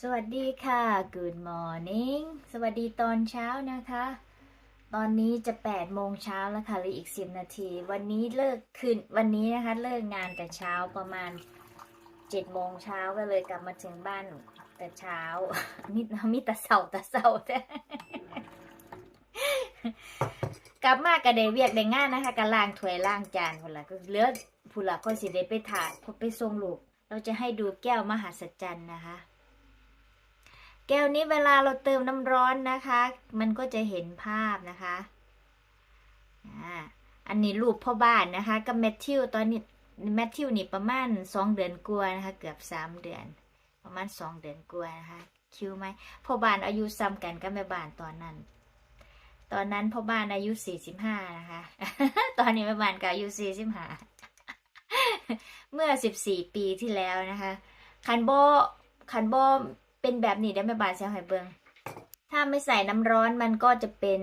สวัสดีค่ะ Good morning สวัสดีตอนเช้านะคะ ตอนนี้จะ8โมงเช้าแล้วค่ะเหลืออีก 10 นาที วันนี้เลิกคืนวันนี้นะคะเลิกงานแต่เช้าประมาณ7โมงเช้าก็เลยกลับมาถึงบ้านแต่เช้ามิดมิดแต่เสาแต่เสาแต่กลับมากระเดเวียกได้งานนะคะกระล้างถ้วยล้างจานพุ่นละก็เลือพุ่นละก็สิได้ไปถ่ายไปส่งลูก เราจะให้ดูแก้วมหัศจรรย์นะคะ แก้วนี้เวลาเราเติมน้ำร้อนนะคะ มันก็จะเห็นภาพนะคะอ่าอันนี้รูปพ่อบ้านนะคะ กับแมทธิวตอนนี้แมทธิวนี่ประมาณสองเดือนกว่านะคะ เกือบสามเดือน ประมาณสองเดือนกว่านะคะ คิวไหมพ่อบ้านอายุซ้ำกันกับแม่บ้านตอนนั้น ตอนนั้นพ่อบ้านอายุสี่สิบห้านะคะ ตอนนี้แม่บ้านก็อายุสี่สิบห้าเมื่อสิบสี่ปีที่แล้วนะคะ คันโบคันโบ เป็นแบบนี้ได้ไหมบาดเซลไฮเบิงถ้าไม่ใส่น้ำร้อนมันก็จะเป็น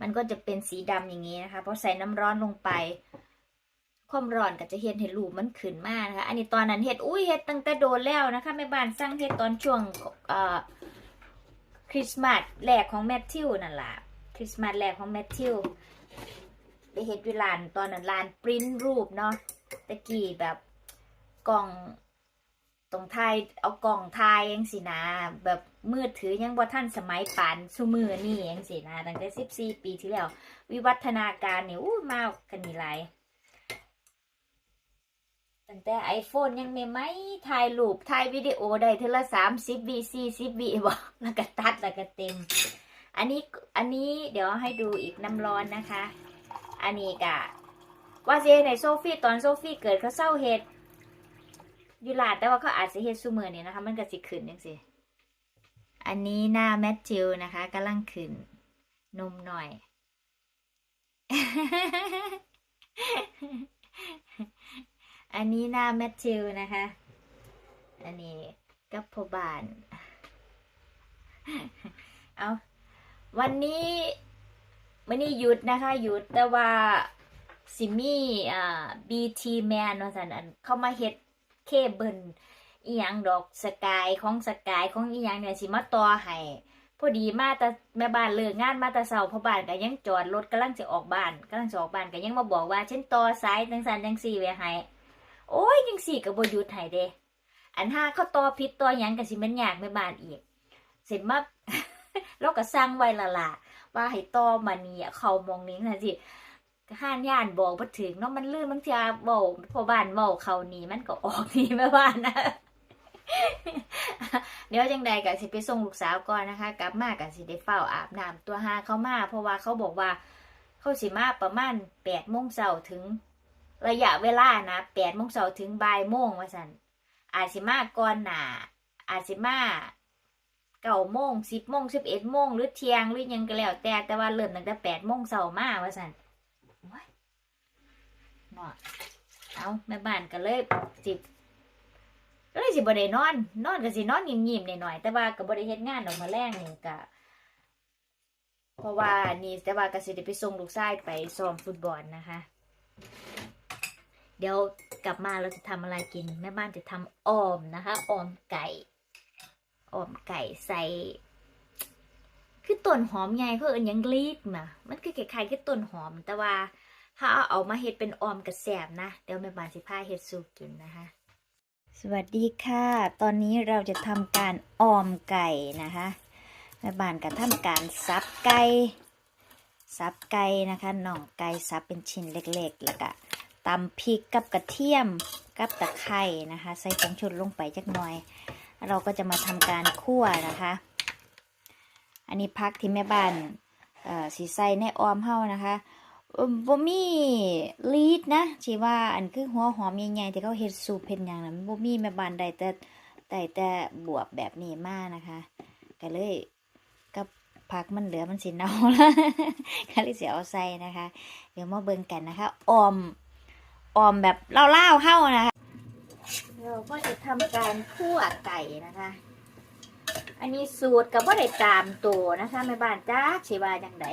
มันก็จะเป็นสีดำอย่างนี้นะคะพอใส่น้ำร้อนลงไป ความร้อนก็จะเห็นเห็ดรูปมันขึ้นมากนะคะ อันนี้ตอนนั้นเห็ดอุ้ยเห็ดตั้งแต่โดนแล้วนะคะแม่บ้านสร้างเห็ดตอนช่วงคริสต์มาสแรกของแมทธิวนั่นแหละคริสต์มาสแรกของแมทธิวไปเห็ดวิลานตอนนั้นลานปริ้นรูปเนาะตะกี้แบบกล่อง ตรงไทยเอากล่องไทยยังสินะ แบบมือถือยังบ่ท่านสมัยปานสุมือนี่ยังสินะตั้งแต่สิบสี่ปีที่แล้ว วิวัฒนาการนี่อู้มากกันนี่ไรตั้งแต่ไอโฟนยังไม่ไหมถ่ายรูปถ่ายวิดีโอได้เทอละสามสิบวีสี่สิบวีบอกแล้วก็ตัดแล้วก็เต็ม อันนี้อันนี้เดี๋ยวให้ดูอีกน้ำร้อนนะคะ อันนี้กะว่าเจในโซฟี่ตอนโซฟี่เกิดเขาเศร้าเห็ด อยู่ลาดแต่ว่าเขาอาจจะเฮ็ดซูมือนี่ยนะคะ มันก็สิขึ้นจังซี่อันนี้หน้าแมทธิวนะคะกำลังขึ้นนมหน่อย อันนี้หน้าแมทธิวนะคะ อันนี้กับพบาน เอาวันนี้วันนี้หยุดนะคะหยุดแต่ว่าสิมี่อ่า BT Man ว่าสันอันเข้ามาเฮ็ด เคเบิลอีหยังดอกสกายของสกายของอีหยังเนี่ยสิมาต่อให้พอดีมาแต่แม่บ้านเลิกงานมาแต่เช้าพ่อบ้านก็ยังจอดรถกำลังจะออกบ้านกำลังจะออกบ้านก็ยังมาบอกว่าฉันต่อสายจังสันจังสี่ไว้ให้โอ้ยจังสี่ก็บ่หยุดให้เด้อันห้าเขาต่อผิดต่อหยังก็สิมันยากแม่บ้านอีกเสร็จมาเราก็สั่งไว้ละล่ะว่าให้ต่อมานี่เข้ามองนี้นะสิ ห้านย่านบอกมาถึงเนาะมันลื่นบางทีบอกพอบ้านเมาเขานี่มันก็ออกนี่แม่บ้านนะเดี๋ยวจังใดก็สิไปส่งลูกสาวก่อนนะคะ กลับมาก็สิได้เฝ้าอาบน้ำตัวหาเขามา เพราะว่าเขาบอกว่า เขาสิมาประมาณแปดโมงเช้าถึง ระยะเวลานะแปดโมงเช้าถึงบ่ายโมงว่าสันอาจสิมาก่อนหนาอาจสิมาเก้าโมงสิบโมงสิบเอ็ดโมงหรือเที่ยงหรือยังก็แล้วแต่แต่ว่าเริ่มตั้งแต่แปดโมงเช้ามาว่าสัน โอ้ยเนาะเอาแม่บ้านก็เลยสิก็เลยสิบ่ได้นอน นอนก็สินอนยิ้มๆหน่อยๆแต่ว่าก็บ่ได้เฮ็ดงานออกมาแรงนี่ก็เพราะว่านี่แต่ว่าก็สิได้ไปส่งลูกชายไปซ้อมฟุตบอลนะคะ เดี๋ยวกลับมาเราจะทำอะไรกิน แม่บ้านจะทำออมนะคะออมไก่ออมไก่ใส่ คือต้นหอมไงเขาเอิ้นยังลีกนะมันคือคล้ายๆคือต้นหอม แต่ว่าถ้าเอาเอามาเฮ็ดเป็นออมกระแสบนะ เดี๋ยวแม่บ้านสิพาเฮ็ดสูกินนะคะ สวัสดีค่ะ ตอนนี้เราจะทำการออมไก่นะคะ แม่บ้านก็ทำการซับไก่ซับไก่นะคะน่องไก่ซับเป็นชิ้นเล็กๆ แล้วก็ตำพริกกับกระเทียมกับตะไคร่นะคะ ใส่ผงชูรสลงไปจักหน่อย เราก็จะมาทำการคั่วนะคะ อันนี้พักที่แม่บ้านสีใส่ในออมเฮานะคะบ่มบ่มีลีดนะที่ว่าอันคือหัวหอมใหญ่ๆที่เขาเฮ็ดสูปเฮ็ดหยังนั้นบ่มีแม่บ้านได้แต่ได้แต่บวบแบบนี้มากนะคะก็เลยกับผักมันเหลือมันสิเน่าแล้วก็เลยสิเอาใส่นะคะ เดี๋ยวมาเบิ่งกันนะคะออมออมแบบเล่าๆเฮานะคะเราก็จะทำการคั่วไก่นะคะ อันนี้สูตรกับว่าได้ตามตัวนะคะแม่บ้านจ้าชีว่าจังได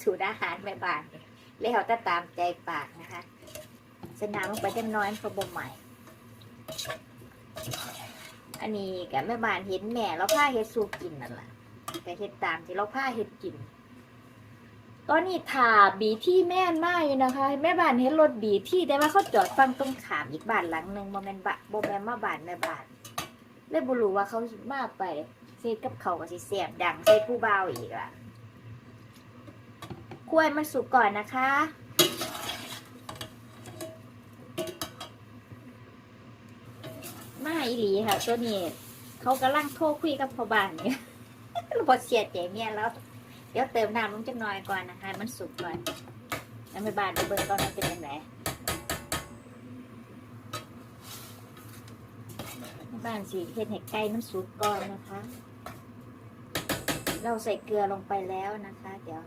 สูตรอาหารแม่บ้านเนี่ยแล้วแต่ตามใจปากนะคะใสน้ำลงไปจังน้อยพราะบ่ใหม่ อันนี้กับแม่บ้านเห็นแม่เราผ้าเฮ็ดสูกินนั่นแหละก็เฮ็ดตามที่เราผ้าเฮ็ดกินตอนนี้ถ่าบีที่แม่นมากอยู่นะคะ แม่บ้านเห็นรถบีที่แต่ว่าเขาจอดฟังตรงขามอีกบ้านหลังหนึ่งบ่แม่นบะบ่แมนมาบ้านแม่บ้านเลยบ่รู้ว่าเขามาไป เฮ็ดกับเขาก็สิแซ่บดังใส่ผู้เบาอีกล่ะควรมันสุกก่อนนะคะ มาอีหลีค่ะ ตัวนี้ เขากำลังโทรคุยกับพ่อบ้านอยู่บทเสียใจเมียแล้ว เดี๋ยวเติมน้ำลงจักหน่อยก่อนนะคะ มันสุกก่อน แล้วแม่บานไปเบิ่งก่อนว่าเป็นยังไงบ้านสิเฮ็ดให้ไก่มันสุกก่อนนะคะ เราใส่เกลือลงไปแล้วนะคะ เดี๋ยว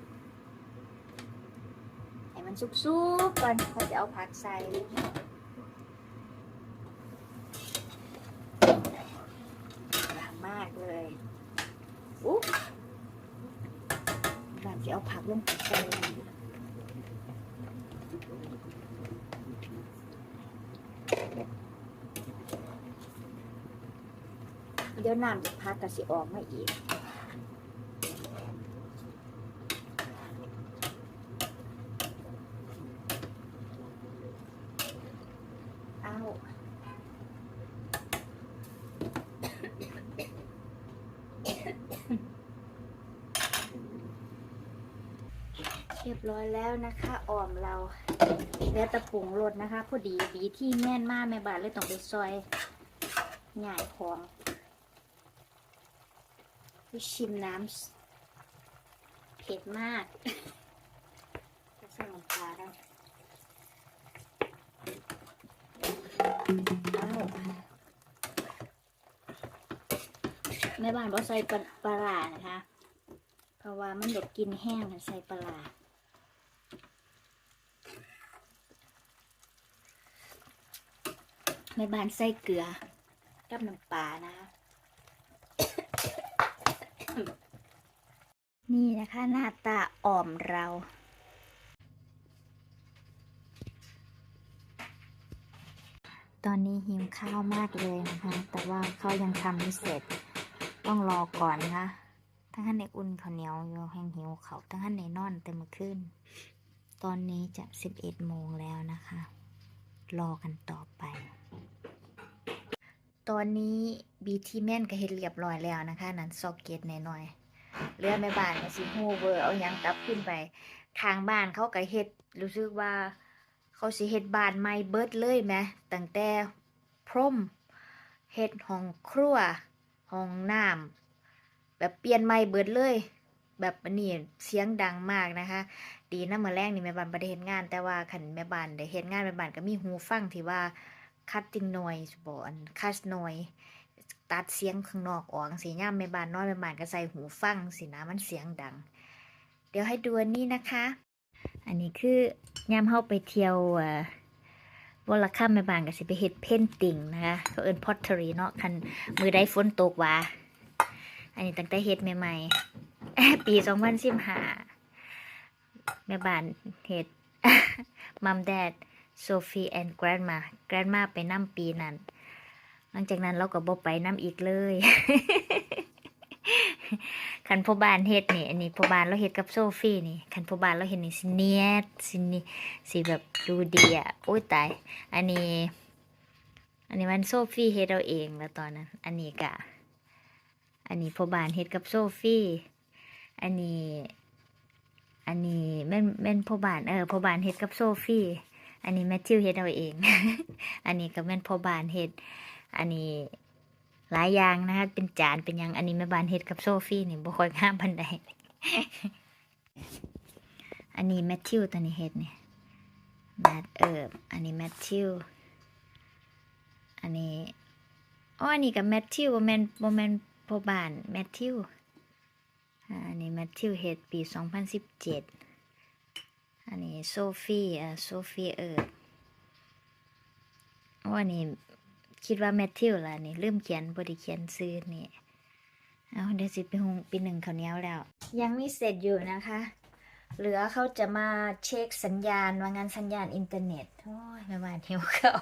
ให้มันสุกๆก่อนเราจะเอาผักใส่มากเลยอุ๊บแบบจะเอาผักลงไปใส่เดี๋ยวน้ำจะพักกับสิออกมาอีก เอา เรียบร้อยแล้วนะคะอ่อมเราเหลือแตะผงรสนะคะพอดีดีที่แม่นมากแม่บาทเลยต้องไปซอยง่ายของไปชิมน้ำเผ็ดมากใส่ลงปลาได้เอาแม่บ้านบอกใส่ปลาปลานะคะ เพราะว่ามันเด็กกินแห้งใส่ปลาร้า แม่บ้านใส่เกลือกับน้ำปลานะคะนี่นะคะหน้าตาอ่อมเราตอนนี้หิวข้าวมากเลยนะคะ แต่ว่าเขายังทำไม่เสร็จ ต้องรอก่อนนะคะทั้งท่านในอุ่นข้าวเหนียวอยู่แห้งหิวเขาทั้งท่านในนอนเต็มขึ้น ตอนนี้จะสิบเอ็ดโมงแล้วนะคะ รอกันต่อไป ตอนนี้บีทีแม่นก็เฮ็ดเรียบร้อยแล้วนะคะ นั้นซอกเก็ตหน่อยๆเรือแม่บ้านก็สิโฮเวอร์เอายังกลับขึ้นไปทางบ้านเขาก็เฮ็ดรู้สึกว่า เขาสิเฮ็ดบ้านใหม่เบิดเลยแหมตั้งแต่พรมเฮ็ดห้องครัวห้องน้ำแบบเปลี่ยนใหม่เบิดเลย แบบอันนี้เสียงดังมากนะคะ ดีนะเมื่อแรกนี่แม่บ้านบ่ได้เฮ็ดงาน แต่ว่าคันแม่บ้านได้เฮ็ดงานแม่บ้านก็มีหูฟังที่ว่า cutting noise บ่อัน cut noise ตัดเสียงข้างนอกออกสิยามแม่บ้านนอนแม่บ้านก็ใส่หูฟังสินะมันเสียงดัง เดี๋ยวให้ดูนนี้นะคะ อันนี้คือยามเฮาไปเที่ยวเอ่อวอลคัมแม่บ้านก็สิไปเฮ็ดเพนติ่งนะคะเขาเอิ้น pottery เนาะคันมือใดฝนตกว่า อันนี้ตั้งแต่เฮ็ดใหม่ๆ ปี2015แม่บ้านเฮ็ดมัมแดดโซฟีแอนด์แกรนมาแกรนมาไปน้ำปีนั้น หลังจากนั้นเราก็บ่ไปน้ำอีกเลยคันพ่อบ้านเฮ็ดนี่อันนี้พ่อบ้านเราเฮ็ดกับโซฟีนี่คันพ่อบ้านเราเฮ็ดนี่สิเนียดสินี่สิแบบดูดีอะโอ้ยตาย อันนี้ อันนี้มันโซฟีเฮ็ดเอาเองแล้วตอนนั้น อันนี้กะ อันนี้พ่อบ้านเฮ็ดกับโซฟี อันนี้ อันนี้แม่นแม่นพ่อบานเออพ่อบานเฮ็ดกับโซฟี่ อันนี้แมทธิวเฮ็ดเอาเอง อันนี้ก็แม่นพ่อบานเฮ็ด อันนี้หลายอย่างนะคะเป็นจานเป็นยังอันนี้แม่บานเฮ็ดกับโซฟี่นี่บ่ค่อยงามปานใดอันนี้แมทธิวตัวนี้เฮ็ดนี่แมทเอิบอันนี้แมทธิวอันนี้อ๋ออันนี้กับแมทธิวบ่แม่นบ่แม่นพ่อบ้านแมทธิว อันนี้แมทธิวเฮดปี 2017 อันนี้โซฟีอ่าโซฟีเอิร์ดว่านี่คิดว่าแมทธิวล่ะนี่ลืมเขียนบไดิเขียนซื้อนี่เอาเดี๋ยวสิไปหุงปีหนึ่งเขาเนี้ยแล้ว ยังไม่เสร็จอยู่นะคะ เหลือเขาจะมาเช็คสัญญาณว่างานสัญญาณอินเทอร์เน็ตโอ้ยแม่บ้านหิวเขาว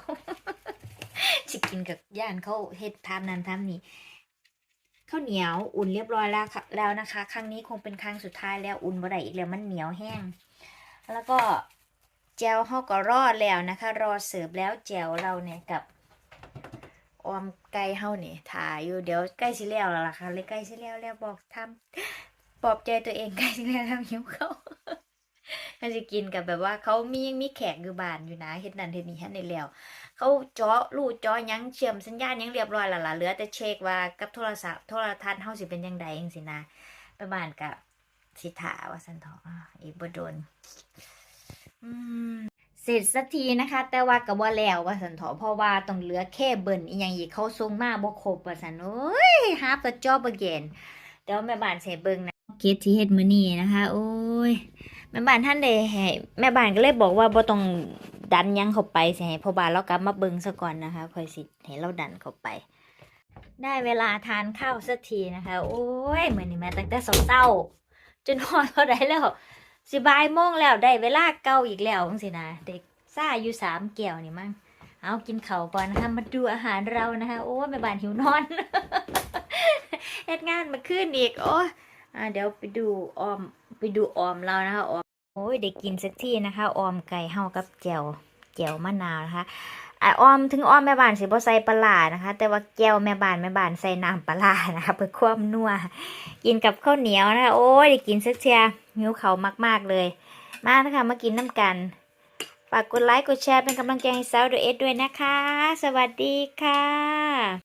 สิกินกับย่านเขาเฮ็ดทามนั้นทามนี้ ข้าวเหนียวอุ่นเรียบร้อยแล้วค่ะแล้วนะคะ ครั้งนี้คงเป็นครั้งสุดท้ายแล้วอุ่นบ่ได้อีกแล้วมันเหนียวแห้ง แล้วก็แจวเฮาก็รอดแล้วนะคะ รอเสิร์ฟแล้วแจวเราเนี่ยกับออมไก่เฮาเนี่ยถ่ายอยู่เดี๋ยวใกล้สิแล้วแล้วล่ะค่ะเลยใกล้สิแล้วแล้วบอกทำปลอบใจตัวเองใกล้สิแล้วแล้วหิวเขา วก็สิกินกับแบบว่าเขามียังมีแขกอยู่บ้านอยู่นะเฮ็ดนั่นเฮ็ดนี่เฮ็ดนี่แล้วเขาเจาะรูเจาะยังเชื่อมสัญญาณยังเรียบร้อยแล้วล่ะเหลือแต่เช็คว่ากับโทรศัพท์โทรทัศน์เฮาสิเป็นจังใดจังซี่นะไปบ้านกับสิถาว่าซั่นเถาะอ่าอีกบ่โดนอืมเสร็จสักทีนะคะ แต่ว่าก็บ่แล้วว่าซั่นเถาะเพราะว่าต้องเหลือแค่เบิ่นอีหยังอีกเขาส่งมาบ่ครบว่าซั่นโอ้ย half the job again เดี๋ยวแม่บ้านสิให้เบิ่งนะเกตที่เฮ็ดมื้อนี้นะคะ โอ้ย แม่บ้านท่านใดให้แม่บ้านก็เลยบอกว่าบ่ต้องดันยังเข้าไปสิให้พ่อบ้านเรากลับมาเบิ่งซะก่อนนะคะค่อยสิให้เราดันเข้าไป ได้เวลาทานข้าวสักทีนะคะ โอ้ยเหมือนี้มาตั้งแต่สองเช้าจนฮอดเท่าใดแล้วสิบายโมงแล้วได้เวลาเก่าอีกแล้วจังซี่นะเด็กซ่าอยู่สามแก้วนี่มั้งเอากินเข้าก่อนนะคะมาดูอาหารเรานะคะ โอ้แม่บ้านหิวนอนเฮ็ดงานมาคืนอีกโอ้อเดี๋ยวไปดูออมไปดูออมเรานะคะออม โอ้ยได้กินสักทีนะคะออมไก่เฮากับแจ่วแจ่วมะนาวนะคะอะออมถึงออมแม่บ้านสิบ่ใส่ปลานะคะ แต่ว่าแก้วแม่บ้านแม่บ้านใส่น้ำปลานะคะเพื่อความนัวกินกับข้าวเหนียวนะคะโอ้ยได้กินสักเทียหิวเขามากๆเลย มานะคะมากินน้ำกันฝากกดไลค์กดแชร์เป็นกำลังใจให้สาวดูเอสด้วยนะคะ สวัสดีค่ะ